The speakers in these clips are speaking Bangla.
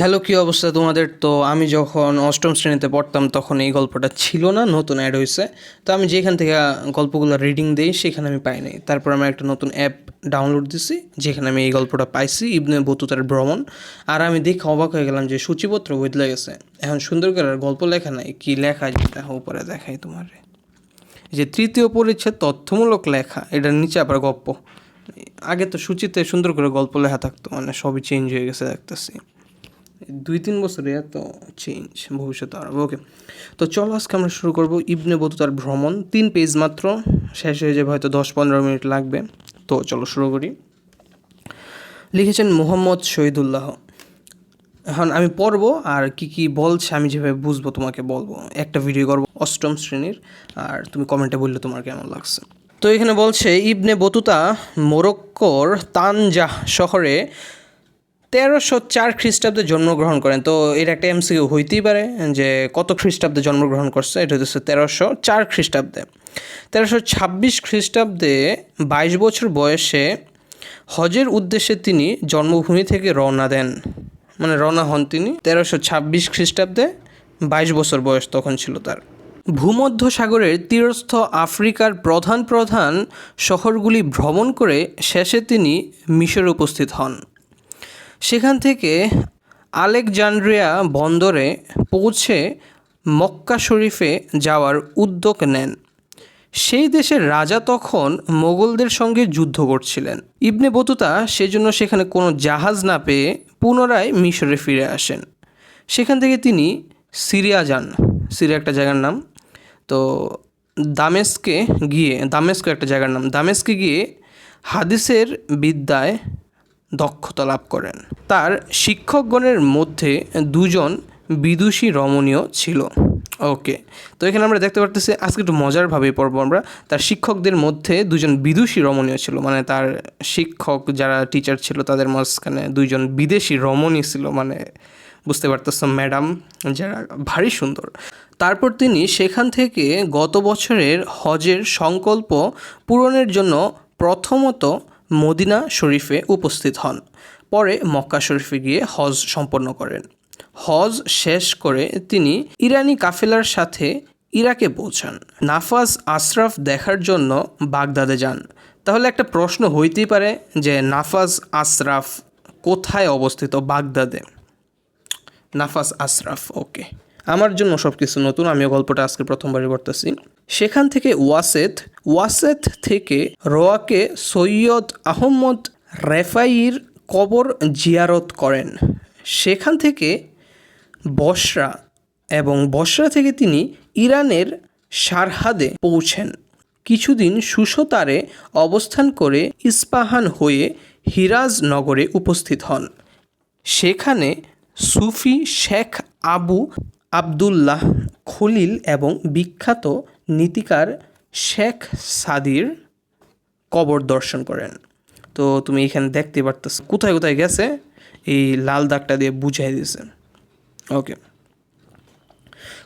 হ্যালো, কী অবস্থা তোমাদের? তো আমি যখন অষ্টম শ্রেণীতে পড়তাম তখন এই গল্পটা ছিল না, নতুন অ্যাড হয়েছে। তো আমি যেখান থেকে গল্পগুলো রিডিং দিই সেখানে আমি পাই নাই। তারপর আমি একটা নতুন অ্যাপ ডাউনলোড দিছি, যেখানে আমি এই গল্পটা পাইছি, ইবনে বতুতার ভ্রমণ। আর আমি দেখে অবাক হয়ে গেলাম যে সূচিপত্র বদলে গেছে। এখন সুন্দর করে গল্প লেখা নাই, কি লেখা যেটা উপরে দেখাই তোমার। যে তৃতীয় পরিচ্ছেদ তথ্যমূলক লেখা, এটার নিচে আবার গপ্প। আগে তো সূচিতে সুন্দর করে গল্প লেখা থাকতো মানে সবই চেঞ্জ হয়ে গেছে দেখতেছি। দুই তিন বছরে এত চেঞ্জ ভবিষ্যতে আর। ওকে তো চলো আজকে আমরা শুরু করব ইবনে বতুতার ভ্রমণ। তিন পেজ মাত্র, শেষ হয়ে যাবে হয়তো দশ পনেরো মিনিট লাগবে। তো চলো শুরু করি। লিখেছেন মোহাম্মদ শহীদুল্লাহ। এখন আমি পড়ব আর কি কি বলছে আমি যেভাবে বুঝব তোমাকে বলব। একটা ভিডিও করব অষ্টম শ্রেণির, আর তুমি কমেন্টে বললে তোমার কেমন লাগছে। তো এখানে বলছে, ইবনে বতুতা মোরক্কোর তানজাহ শহরে তেরোশো চার খ্রিস্টাব্দে জন্মগ্রহণ করেন। তো এটা একটা এমসিকিউ হইতেই পারে যে কত খ্রিস্টাব্দে জন্মগ্রহণ করছে, এটা হচ্ছে তেরোশো চার খ্রিস্টাব্দে। তেরোশো ছাব্বিশ খ্রিস্টাব্দে বাইশ বছর বয়সে হজের উদ্দেশ্যে তিনি জন্মভূমি থেকে রওনা দেন। মানে রওনা হন তিনি তেরোশো ছাব্বিশ খ্রিস্টাব্দে, বাইশ বছর বয়স তখন ছিল তার। ভূমধ্য সাগরের তীরস্থ আফ্রিকার প্রধান প্রধান শহরগুলি ভ্রমণ করে শেষে তিনি মিশরে উপস্থিত হন। সেখান থেকে আলেকজান্ড্রিয়া বন্দরে পৌঁছে মক্কা শরীফে যাওয়ার উদ্যোগ নেন। সেই দেশের রাজা তখন মোগলদের সঙ্গে যুদ্ধ করছিলেন। ইবনে বতুতা সেজন্য সেখানে কোনো জাহাজ না পেয়ে পুনরায় মিশরে ফিরে আসেন। সেখান থেকে তিনি সিরিয়া যান। সিরিয়া একটা জায়গার নাম। তো দামেস্কে গিয়ে, দামেস্কো একটা জায়গার নাম। দামেস্কে গিয়ে হাদিসের বিদ্যায় দক্ষতা লাভ করেন। তার শিক্ষকগণের মধ্যে দুজন বিদুষী রমণীয় ছিল। ওকে, তো এখানে আমরা দেখতে পারতেছি আজকে একটু মজারভাবেই পড়ব আমরা। তার শিক্ষকদের মধ্যে দুজন বিদুষী রমণীয় ছিল মানে তার শিক্ষক যারা টিচার ছিল তাদের মাঝখানে দুইজন বিদেশি রমণী ছিল মানে বুঝতে পারতেছ ম্যাডাম যারা ভারী সুন্দর। তারপর তিনি সেখান থেকে গত বছরের হজের সংকল্প পূরণের জন্য প্রথমত মদিনা শরীফে উপস্থিত হন। পরে মক্কা শরীফে গিয়ে হজ সম্পন্ন করেন। হজ শেষ করে তিনি ইরানি কাফেলার সাথে ইরাকে পৌঁছান। নাফাজ আশরাফ দেখার জন্য বাগদাদে যান। তাহলে একটা প্রশ্ন হইতেই পারে যে নাফাজ আশরাফ কোথায় অবস্থিত? বাগদাদে। নাফাজ আশরাফ, ওকে। আমার জন্য সব কিছু নতুন, আমিও গল্পটা আজকে প্রথমবারই করতেছি সেখান থেকে ওয়াসেত ওয়াসেত থেকে রোয়াকে সৈয়দ আহমদ রেফাইর কবর জিয়ারত করেন। সেখান থেকে বসরা এবং বসরা থেকে তিনি ইরানের সারহাদে পৌঁছেন। কিছুদিন সুসতারে অবস্থান করে ইস্পাহান হয়ে হিরাজ নগরে উপস্থিত হন। সেখানে সুফি শেখ আবু আবদুল্লাহ খলিল এবং বিখ্যাত নীতিকার শেখ সাদির কবর দর্শন করেন। তো তুমি এখানে দেখতে পারতেছ, কোথায় কোথায় গেছে, এই লাল দাগটা দিয়ে বুঝাই দিয়েছে। ওকে।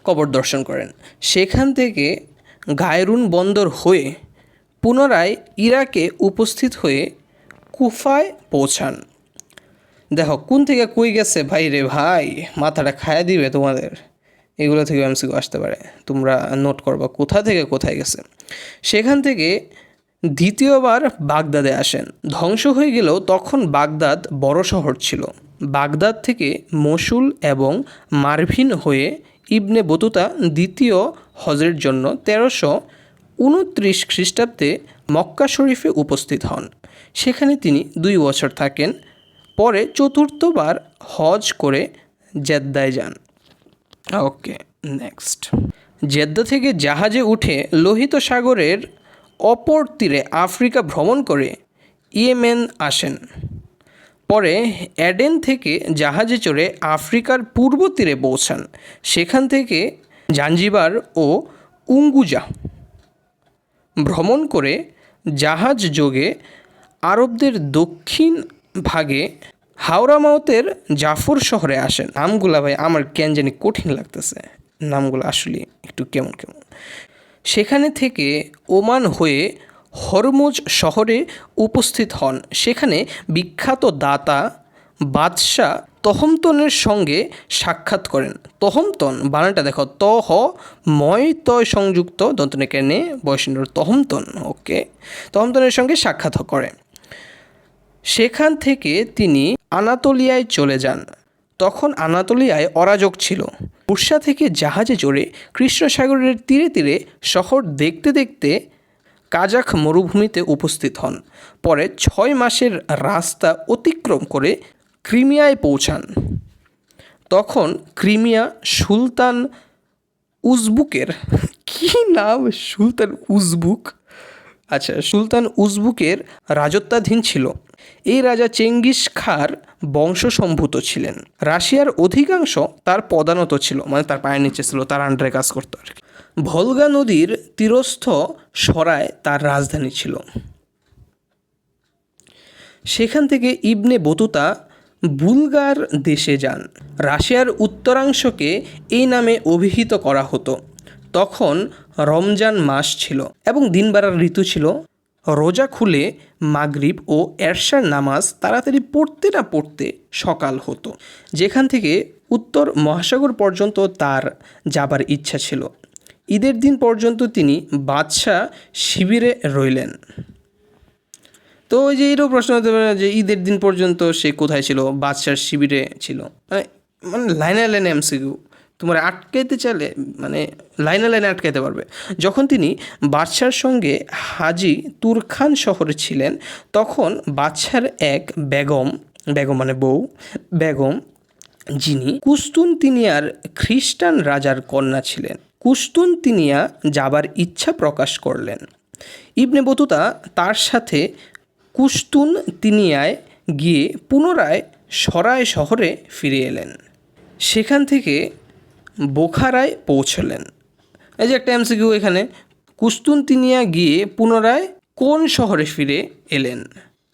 কবর দর্শন করেন। সেখান থেকে গায়রুন বন্দর হয়ে পুনরায় ইরাকে উপস্থিত হয়ে কুফায় পৌঁছান। দেখো, কোন থেকে কই গেছে? ভাই রে ভাই, মাথাটা খায়া দিবে তোমাদের। এগুলো থেকে এমসিকিউ আসতে পারে। তোমরা নোট করবা কোথা থেকে কোথায় গেছে। সেখান থেকে দ্বিতীয়বার বাগদাদে আসেন। ধ্বংস হয়ে গেলেও তখন বাগদাদ বড় শহর ছিল। বাগদাদ থেকে মসুল এবং মারভিন হয়ে ইবনে বতুতা দ্বিতীয় হজের জন্য তেরোশো উনত্রিশ খ্রিস্টাব্দে মক্কা শরীফে উপস্থিত হন। সেখানে তিনি দুই বছর থাকেন। পরে চতুর্থবার হজ করে জেদ্দায় যান। ওকে নেক্সট জেদ্দা থেকে জাহাজে উঠে লোহিত সাগরের অপর তীরে আফ্রিকা ভ্রমণ করে ইয়েমেন আসেন। পরে অ্যাডেন থেকে জাহাজে চড়ে আফ্রিকার পূর্ব তীরে পৌঁছান। সেখান থেকে জাঞ্জিবার ও উঙ্গুজা ভ্রমণ করে জাহাজ যোগে আরবদের দক্ষিণ ভাগে হাওড়া মাউতের জাফর শহরে আসেন। নামগুলা ভাই আমার কেন জানি কঠিন লাগতেছে। নামগুলো আসলে একটু কেমন কেমন। সেখানে থেকে ওমান হয়ে হরমুজ শহরে উপস্থিত হন। সেখানে বিখ্যাত দাতা বাদশাহ তহমতনের সঙ্গে সাক্ষাৎ করেন। তহমতন, বানানটা দেখো, ত, হ ময় তয় সংযুক্ত দন্তনেকে নে বয়সেন্দ্র তহমতন, ওকে। তহমতনের সঙ্গে সাক্ষাৎ করে সেখান থেকে তিনি আনাতোলিয়ায় চলে যান। তখন আনাতোলিয়ায় অরাজক ছিল। উর্ষা থেকে জাহাজে চড়ে কৃষ্ণসাগরের তীরে তীরে শহর দেখতে দেখতে কাজাখ মরুভূমিতে উপস্থিত হন। পরে ছয় মাসের রাস্তা অতিক্রম করে ক্রিমিয়ায় পৌঁছান। তখন ক্রিমিয়া সুলতান উজবুকের, কি নাম? সুলতান উজবুক? আচ্ছা সুলতান উজবুকের রাজত্বাধীন ছিল। এই রাজা চেঙ্গিস খার বংশসম্ভূত ছিলেন। রাশিয়ার অধিকাংশ তার পদানত ছিল মানে তার পায়ের নিচে ছিল, তার আন্ডারে কাজ করতো আর কি। ভলগা নদীর তীরস্থ সরায় তার রাজধানী ছিল। সেখান থেকে ইবনে বতুতা বুলগার দেশে যান। রাশিয়ার উত্তরাংশকে এই নামে অভিহিত করা হতো। তখন রমজান মাস ছিল এবং দিন বাড়ার ঋতু ছিল। রোজা খুলে মাগরিব ও এরশার নামাজ তাড়াতাড়ি পড়তে না পড়তে সকাল হতো। যেখান থেকে উত্তর মহাসাগর পর্যন্ত তার যাবার ইচ্ছা ছিল। ঈদের দিন পর্যন্ত তিনি বাদশাহ শিবিরে রইলেন। তো ওই যে এরও প্রশ্ন হতে পারে যে ঈদের দিন পর্যন্ত সে কোথায় ছিল? বাদশার শিবিরে ছিল। মানে মানে লাইনে লাইনে এমসিকিউ তোমার আটকাইতে চাইলে মানে লাইনে লাইনে আটকাইতে পারবে। যখন তিনি বাদশার সঙ্গে হাজি তুরখান শহরে ছিলেন, তখন বাদশার এক বেগম বেগম মানে বউ, বেগম যিনি কুস্তুনতিনিয়ার খ্রিস্টান রাজার কন্যা ছিলেন। কুস্তুনতিনিয়া যাবার ইচ্ছা প্রকাশ করলেন। ইবনে বতুতা তার সাথে কুস্তুন তিনিয়ায় গিয়ে পুনরায় সরায় শহরে ফিরে এলেন। সেখান থেকে বোখারায় পৌঁছলেন। এই যে একটা এমসিকিউ এখানে কুস্তুন তিনিয়া গিয়ে পুনরায় কোন শহরে ফিরে এলেন?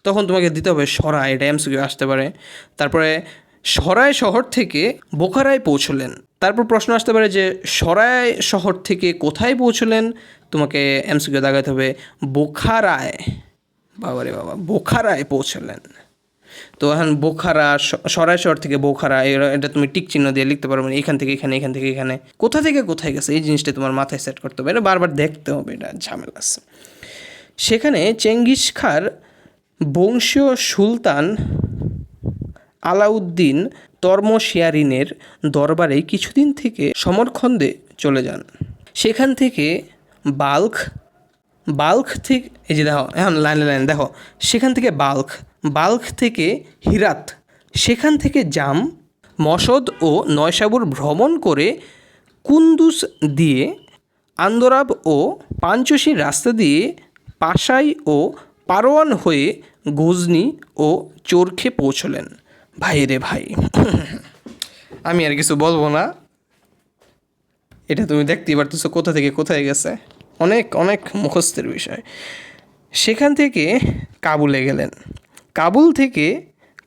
তখন তোমাকে দিতে হবে সরায় এটা এমসিকিউ আসতে পারে। তারপরে সরায় শহর থেকে বোখারায় পৌঁছলেন। তারপর প্রশ্ন আসতে পারে যে সরায় শহর থেকে কোথায় পৌঁছলেন? তোমাকে এমসিকিউ দাগাতে হবে, বোখারায়। বাবারে বাবা, বোখারায় পৌঁছলেন। তো এখন বোখারা সরাই শহর থেকে বোখারা এটা তুমি টিক চিহ্ন দিয়ে লিখতে পারবে না এখান থেকে এখানে, এখান থেকে এখানে। কোথা থেকে কোথায় গেছে? এই জিনিসটা তোমার মাথায় সেট করতে হবে। এটা বারবার দেখতে হবে, এটা ঝামেলা আছে। সেখানে চেঙ্গিস খার বংশীয় সুলতান আলাউদ্দিন তর্মশিয়ারিনের দরবারে কিছুদিন থেকে সমরখন্দে চলে যান। সেখান থেকে বাল্ক বাল্ক থেকে, এই যে দেখো, এখন লাইনে, লাইন, দেখো, সেখান থেকে বাল্ক বাল্ক থেকে হিরাত, সেখান থেকে জাম, মসদ ও নয়সাবুর ভ্রমণ করে কুন্দুস দিয়ে আন্দরাব ও পাঞ্চশীর রাস্তা দিয়ে পাশাই ও পারোয়ান হয়ে গজনি ও চরখে পৌঁছলেন। ভাই রে ভাই, আমি আর কিছু বলব না। এটা তুমি দেখতেই পারতেছো কোথা থেকে কোথায় গেছে। অনেক অনেক মুখস্থের বিষয়। সেখান থেকে কাবুলে গেলেন। কাবুল থেকে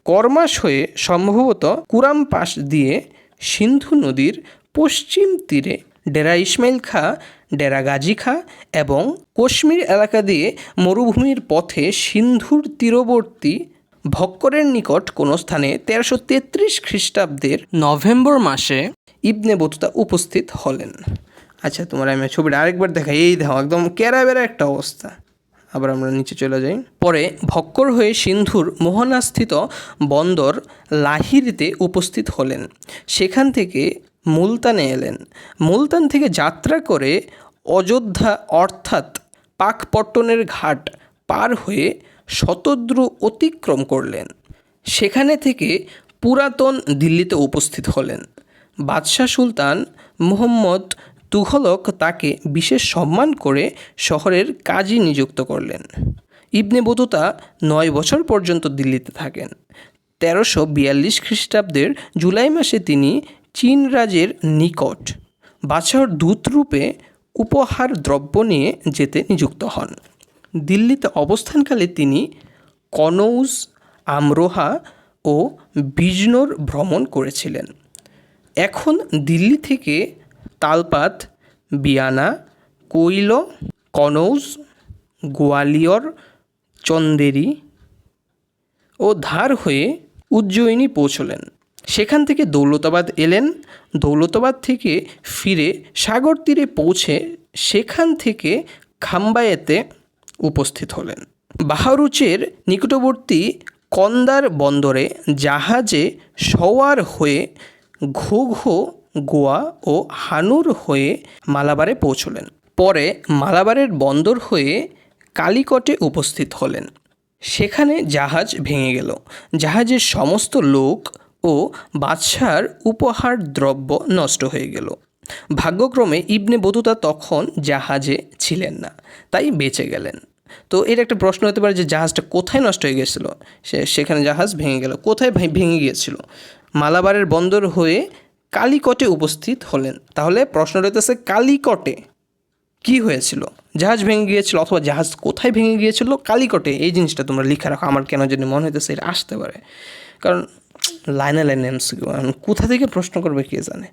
কর্মাস হয়ে সম্ভবত কুরাম পাশ দিয়ে সিন্ধু নদীর পশ্চিম তীরে ডেরা ইসমাইল খা, ডেরা গাজী খা এবং কাশ্মীর এলাকা দিয়ে মরুভূমির পথে সিন্ধুর তীরবর্তী ভক্করের নিকট কোনো স্থানে তেরোশো তেত্রিশ খ্রিস্টাব্দের নভেম্বর মাসে ইবনে বতুতা উপস্থিত হলেন। আচ্ছা তোমার আমি ছবিটা আরেকবার দেখাই। এই দেখো, একদম ক্যারাবেরা একটা অবস্থা। আবার আমরা নিচে চলে যাই। পরে ভক্কর হয়ে সিন্ধুর মোহনাস্থিত বন্দর লাহিরিতে উপস্থিত হলেন। সেখান থেকে মুলতানে এলেন। মুলতান থেকে যাত্রা করে অযোধ্যা অর্থাৎ পাকপট্টনের ঘাট পার হয়ে শতদ্রু অতিক্রম করলেন। সেখানে থেকে পুরাতন দিল্লিতে উপস্থিত হলেন। বাদশাহ সুলতান মুহম্মদ তুঘলক তাকে বিশেষ সম্মান করে শহরের কাজী নিযুক্ত করলেন। ইবনে বতুতা নয় বছর পর্যন্ত দিল্লিতে থাকেন। তেরোশো বিয়াল্লিশ খ্রিস্টাব্দের জুলাই মাসে তিনি চীন রাজের নিকট বাদশাহর দূতরূপে উপহার দ্রব্য নিয়ে যেতে নিযুক্ত হন। দিল্লিতে অবস্থানকালে তিনি কনৌজ আমরোহা ও বিজনোর ভ্রমণ করেছিলেন। এখন দিল্লি থেকে তালপাত, বিয়ানা, কৈল, কনৌজ, গোয়ালিয়র, চন্দেরি ও ধার হয়ে উজ্জয়িনী পৌঁছলেন। সেখান থেকে দৌলতাবাদ এলেন। দৌলতাবাদ থেকে ফিরে সাগর তীরে পৌঁছে সেখান থেকে খাম্বায়েতে উপস্থিত হলেন। বাহারুচের নিকটবর্তী কন্দার বন্দরে জাহাজে সওয়ার হয়ে ঘো ঘো গোয়া ও হানুর হয়ে মালাবারে পৌঁছলেন। পরে মালাবারের বন্দর হয়ে কালিকটে উপস্থিত হলেন। সেখানে জাহাজ ভেঙে গেল। জাহাজের সমস্ত লোক ও বাদশার উপহার দ্রব্য নষ্ট হয়ে গেল। ভাগ্যক্রমে ইবনে বতুতা তখন জাহাজে ছিলেন না, তাই বেঁচে গেলেন। তো এর একটা প্রশ্ন হতে পারে যে জাহাজটা কোথায় নষ্ট হয়ে গেছিল? সে সেখানে জাহাজ ভেঙে গেল। কোথায় ভেঙে গিয়েছিল? মালাবারের বন্দর হয়ে কালিকটে উপস্থিত হলেন। তাহলে প্রশ্ন রইতেছে, কালিকটে কি হয়েছিল? জাহাজ ভেঙে গিয়েছিল অথবা জাহাজ কোথায় ভেঙে গিয়েছিল? কালিকটে, এই জিনিসটা তোমরা লিখে রাখো, আমার কেন জানি মনে হইতেছে এটা আসতে পারে। কারণ লাইনে লাইনে কোথা থেকে প্রশ্ন করবে কে জানে?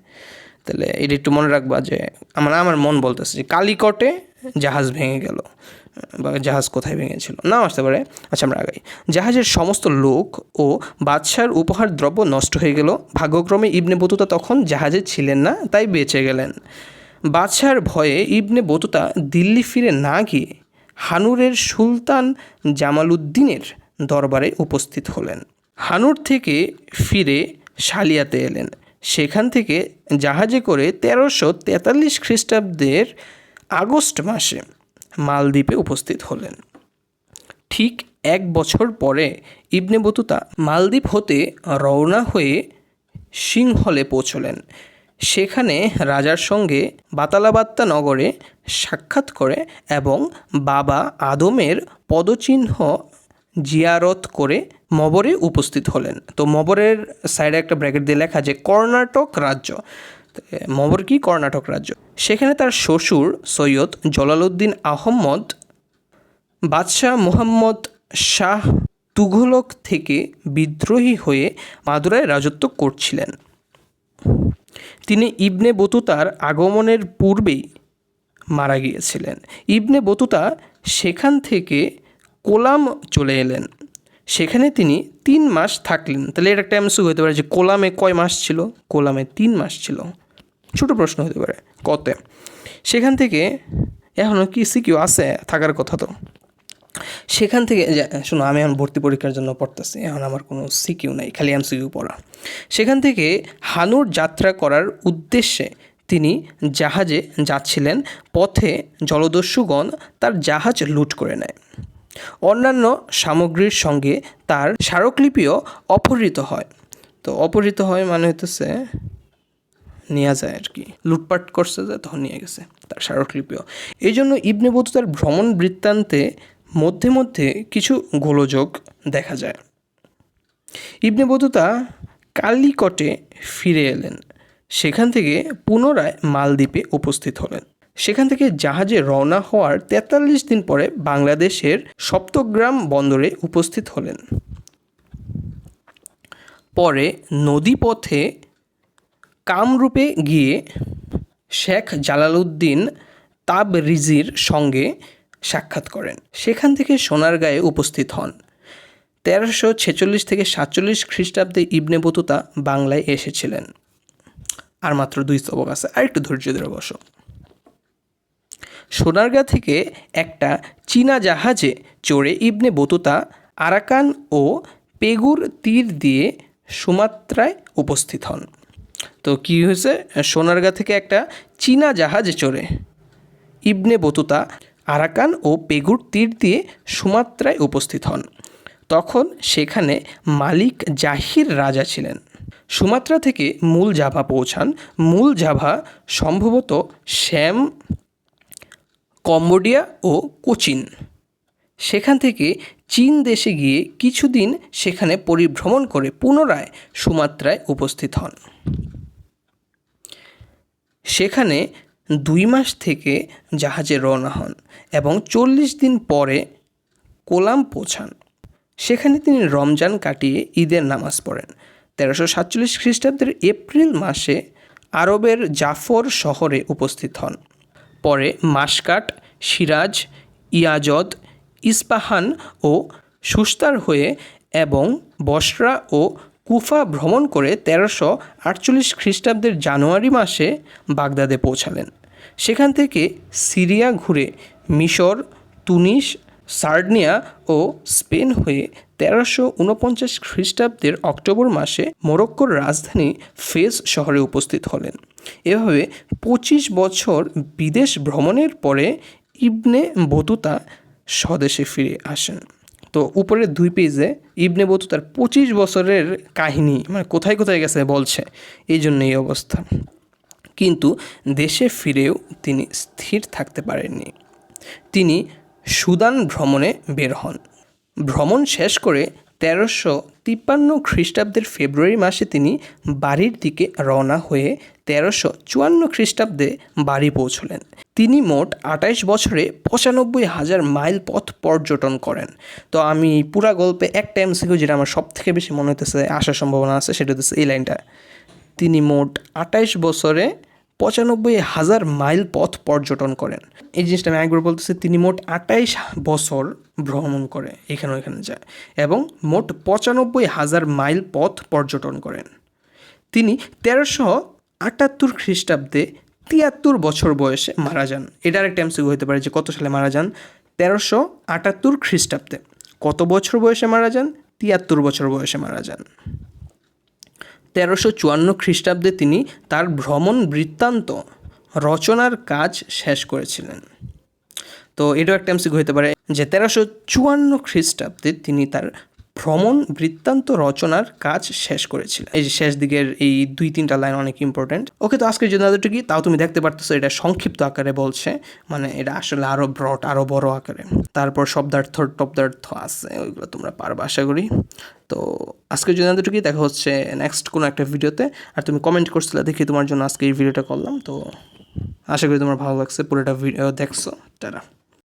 তাহলে এটা একটু মনে রাখবা যে, আমার আমার মন বলতেছে যে কালিকটে জাহাজ ভেঙে গেল। বা জাহাজ কোথায় ভেঙেছিল? নাও আসতে পারে। আচ্ছা আমরা আগাই। জাহাজের সমস্ত লোক ও বাদশার উপহার দ্রব্য নষ্ট হয়ে গেল। ভাগ্যক্রমে ইবনে বতুতা তখন জাহাজে ছিলেন না, তাই বেঁচে গেলেন। বাদশার ভয়ে ইবনে বতুতা দিল্লি ফিরে না গিয়ে হানুরের সুলতান জামালউদ্দিনের দরবারে উপস্থিত হলেন। হানুর থেকে ফিরে শালিয়াতে এলেন। সেখান থেকে জাহাজে করে তেরোশো তেতাল্লিশ খ্রিস্টাব্দের আগস্ট মাসে মালদ্বীপে উপস্থিত হলেন। ঠিক এক বছর পরে ইবনে বতুতা মালদ্বীপ হতে রওনা হয়ে সিংহলে পৌঁছলেন। সেখানে রাজার সঙ্গে বাতালাবাত্তা নগরে সাক্ষাৎ করে এবং বাবা আদমের পদচিহ্ন জিয়ারত করে মবরে উপস্থিত হলেন। তো মবরের সাইডে একটা ব্র্যাকেট দিয়ে লেখা যে কর্ণাটক রাজ্য। মবর কর্ণাটক রাজ্য। সেখানে তার শ্বশুর সৈয়দ জলালউদ্দিন আহম্মদ, বাদশাহ মুহাম্মদ শাহ তুঘলক থেকে বিদ্রোহী হয়ে মাদুরায় রাজত্ব করছিলেন। তিনি ইবনে বতুতার আগমনের পূর্বেই মারা গিয়েছিলেন। ইবনে বতুতা সেখান থেকে কোলাম চলে এলেন। সেখানে তিনি তিন মাস থাকলেন। তাহলে এটা একটা এমসু হতে পারে যে কোলামে কয় মাস ছিল? কোলামে তিন মাস ছিল। ছোট প্রশ্ন হতে পারে। কত, সেখান থেকে এখনও কি সিকিউ আছে? থাকার কথা তো। সেখান থেকে শোনো, আমি এখন ভর্তি পরীক্ষার জন্য পড়তেছি। এখন আমার কোনো সিকিউ নাই, খালি এমসিকিউ পড়া। সেখান থেকে হানুর যাত্রা করার উদ্দেশ্যে তিনি জাহাজে যাচ্ছিলেন। পথে জলদস্যুগণ তার জাহাজ লুট করে নেয়। অন্যান্য সামগ্রীর সঙ্গে তার স্মারকলিপিও অপহৃত হয়। তো অপহৃত হয় মানে হইতেছে নেওয়া যায় আর কি। লুটপাট করছে যে তখন নিয়ে গেছে তার স্মারকলিপিও। এই জন্য ইবনে বতুতার ভ্রমণ বৃত্তান্তে মধ্যে মধ্যে কিছু গোলযোগ দেখা যায়। ইবনে বতুতা কালিকটে ফিরে এলেন। সেখান থেকে পুনরায় মালদ্বীপে উপস্থিত হলেন। সেখান থেকে জাহাজে রওনা হওয়ার তেতাল্লিশ দিন পরে বাংলাদেশের সপ্তগ্রাম বন্দরে উপস্থিত হলেন। পরে নদীপথে কামরূপে গিয়ে শেখ জালালউদ্দিন তাবরিজির সঙ্গে সাক্ষাৎ করেন। সেখান থেকে সোনারগাঁয়ে উপস্থিত হন। তেরোশো ছেচল্লিশ থেকে সাতচল্লিশ খ্রিস্টাব্দে ইবনে বতুতা বাংলায় এসেছিলেন। আর মাত্র দুই স্তবক আছে। আর একটু ধৈর্য ধরে বসো। সোনারগাঁ থেকে একটা চীনা জাহাজে চড়ে ইবনে বতুতা, আরাকান ও পেগুর তীর দিয়ে সুমাত্রায় উপস্থিত হন। তো কী হয়েছে? সোনারগাঁ থেকে একটা চীনা জাহাজে চড়ে ইবনে বতুতা, আরাকান ও পেগুর তীর দিয়ে সুমাত্রায় উপস্থিত হন। তখন সেখানে মালিক জাহির রাজা ছিলেন। সুমাত্রা থেকে মূল জাভা পৌঁছান। মূল জাভা সম্ভবত শ্যাম কম্বোডিয়া ও কোচিন। সেখান থেকে চীন দেশে গিয়ে কিছুদিন সেখানে পরিভ্রমণ করে পুনরায় সুমাত্রায় উপস্থিত হন। সেখানে দুই মাস থেকে জাহাজে রওনা হন এবং চল্লিশ দিন পরে কোলাম পৌঁছান। সেখানে তিনি রমজান কাটিয়ে ঈদের নামাজ পড়েন। তেরোশো সাতচল্লিশ খ্রিস্টাব্দের এপ্রিল মাসে আরবের জাফর শহরে উপস্থিত হন। পরে মাসকাট সিরাজ, ইয়াজদ, ইস্পাহান ও সুস্তার হয়ে এবং বসরা ও কুফা ভ্রমণ করে তেরোশো আটচল্লিশ খ্রিস্টাব্দের জানুয়ারি মাসে বাগদাদে পৌঁছালেন। সেখান থেকে সিরিয়া ঘুরে মিশর, তুনিস, সার্ডনিয়া ও স্পেন হয়ে তেরোশো উনপঞ্চাশ খ্রিস্টাব্দের অক্টোবর মাসে মোরক্কোর রাজধানী ফেজ শহরে উপস্থিত হলেন। এভাবে পঁচিশ বছর বিদেশ ভ্রমণের পরে ইবনে বতুতা স্বদেশে ফিরে আসেন। তো উপরের দুই পেজে ইবনে বতুতার পঁচিশ বছরের কাহিনী মানে কোথায় কোথায় গেছে বলছে, এই জন্য এই অবস্থা। কিন্তু দেশে ফিরেও তিনি স্থির থাকতে পারেননি। তিনি সুদান ভ্রমণে বের হন। ভ্রমণ শেষ করে তেরোশো তিপ্পান্ন খ্রিস্টাব্দের ফেব্রুয়ারি মাসে তিনি বাড়ির দিকে রওনা হয়ে তেরোশো চুয়ান্ন খ্রিস্টাব্দে বাড়ি পৌঁছলেন। তিনি মোট আঠাইশ বছরে পঁচানব্বই হাজার মাইল পথ পর্যটন করেন। তো আমি পুরা গল্পে একটা এমসিকিউ যেটা আমার সব থেকে বেশি মনে হতেছে আসার সম্ভাবনা আছে, সেটা হচ্ছে এই লাইনটা। তিনি মোট আঠাইশ বছরে পঁচানব্বই হাজার মাইল পথ পর্যটন করেন। এই জিনিসটা আমি একবার বলতেছি, তিনি মোট আটাইশ বছর ভ্রমণ করে এখানে ওইখানে যায় এবং মোট পঁচানব্বই হাজার মাইল পথ পর্যটন করেন। তিনি তেরোশো আটাত্তর খ্রিস্টাব্দে তিয়াত্তর বছর বয়সে মারা যান। এটার একটা এমসিকিউ হতে পারে যে কত সালে মারা যান? তেরোশো আটাত্তর খ্রিস্টাব্দে। কত বছর বয়সে মারা যান? তিয়াত্তর বছর বয়সে মারা যান। তেরোশো চুয়ান্ন খ্রিস্টাব্দে তিনি তার ভ্রমণ বৃত্তান্ত রচনার কাজ শেষ করেছিলেন। তো এটাও একটা এমসি হতে পারে যে তেরোশো চুয়ান্ন খ্রিস্টাব্দে তিনি তার ভ্রমণ বৃত্তান্ত রচনার কাজ শেষ করেছিলেন এই যে শেষ দিকের এই দুই তিনটা লাইন অনেক ইম্পর্টেন্ট ওকে তো আজকের জন্য এতটুকু তাও তুমি দেখতে পারতেছো এটা সংক্ষিপ্ত আকারে বলছে। মানে এটা আসলে আরও ব্রড আরও বড় আকারে। তারপর শব্দার্থ টব্দার্থ আছে, ওইগুলো তোমরা পারবে আশা করি। তো আজকের জন্য এতটুকুই। দেখা হচ্ছে নেক্সট কোনো একটা ভিডিওতে। আর তুমি কমেন্ট করছিলে দেখি তোমার জন্য আজকে এই ভিডিওটা করলাম। তো আশা করি তোমার ভালো লাগছে। পুরোটা ভিডিও দেখছ। তারা